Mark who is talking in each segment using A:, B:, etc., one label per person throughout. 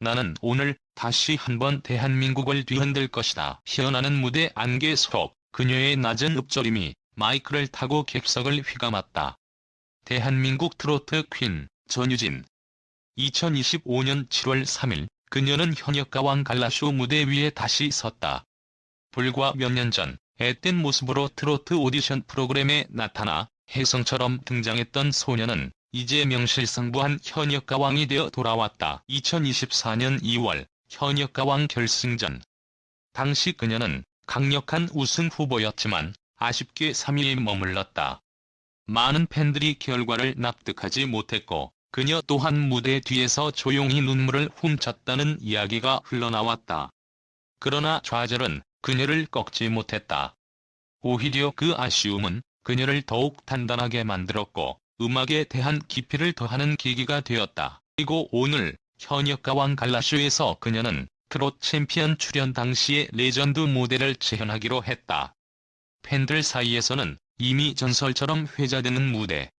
A: 나는 오늘 다시 한번 대한민국을 뒤흔들 것이다. 피어나는 무대 안개 속 그녀의 낮은 읍조림이 마이크를 타고 객석을 휘감았다. 대한민국 트로트 퀸 전유진 2025년 7월 3일 그녀는 현역가왕 갈라쇼 무대 위에 다시 섰다. 불과 몇 년 전 앳된 모습으로 트로트 오디션 프로그램에 나타나 혜성처럼 등장했던 소녀는 이제 명실상부한 현역가왕이 되어 돌아왔다. 2024년 2월 현역가왕 결승전 당시 그녀는 강력한 우승 후보였지만 아쉽게 3위에 머물렀다. 많은 팬들이 결과를 납득하지 못했고 그녀 또한 무대 뒤에서 조용히 눈물을 훔쳤다는 이야기가 흘러나왔다. 그러나 좌절은 그녀를 꺾지 못했다. 오히려 그 아쉬움은 그녀를 더욱 단단하게 만들었고 음악에 대한 깊이를 더하는 계기가 되었다. 그리고 오늘 현역가왕 갈라쇼에서 그녀는 트롯 챔피언 출연 당시의 레전드 무대를 재현하기로 했다. 팬들 사이에서는 이미 전설처럼 회자되는 무대.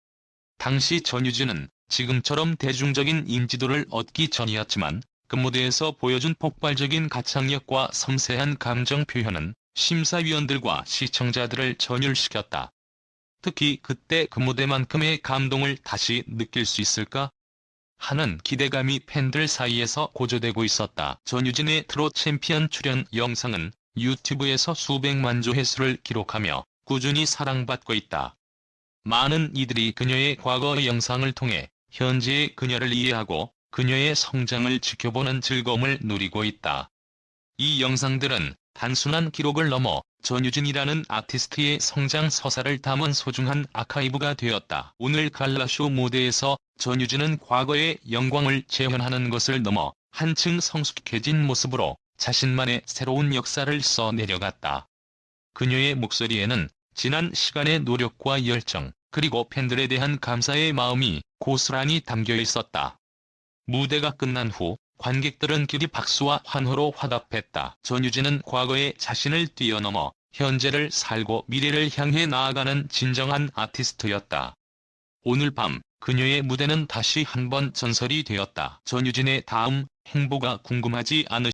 A: 당시 전유진은 지금처럼 대중적인 인지도를 얻기 전이었지만 그 무대에서 보여준 폭발적인 가창력과 섬세한 감정 표현은 심사위원들과 시청자들을 전율시켰다. 특히 그때 그 무대만큼의 감동을 다시 느낄 수 있을까? 하는 기대감이 팬들 사이에서 고조되고 있었다. 전유진의 트롯 챔피언 출연 영상은 유튜브에서 수백만 조 회수를 기록하며 꾸준히 사랑받고 있다. 많은 이들이 그녀의 과거 영상을 통해 현재의 그녀를 이해하고 그녀의 성장을 지켜보는 즐거움을 누리고 있다. 이 영상들은 단순한 기록을 넘어 전유진이라는 아티스트의 성장 서사를 담은 소중한 아카이브가 되었다. 오늘 갈라쇼 무대에서 전유진은 과거의 영광을 재현하는 것을 넘어 한층 성숙해진 모습으로 자신만의 새로운 역사를 써 내려갔다. 그녀의 목소리에는 지난 시간의 노력과 열정, 그리고 팬들에 대한 감사의 마음이 고스란히 담겨 있었다. 무대가 끝난 후 관객들은 길이 박수와 환호로 화답했다. 전유진은 과거의 자신을 뛰어넘어 현재를 살고 미래를 향해 나아가는 진정한 아티스트였다. 오늘 밤 그녀의 무대는 다시 한 번 전설이 되었다. 전유진의 다음 행보가 궁금하지 않으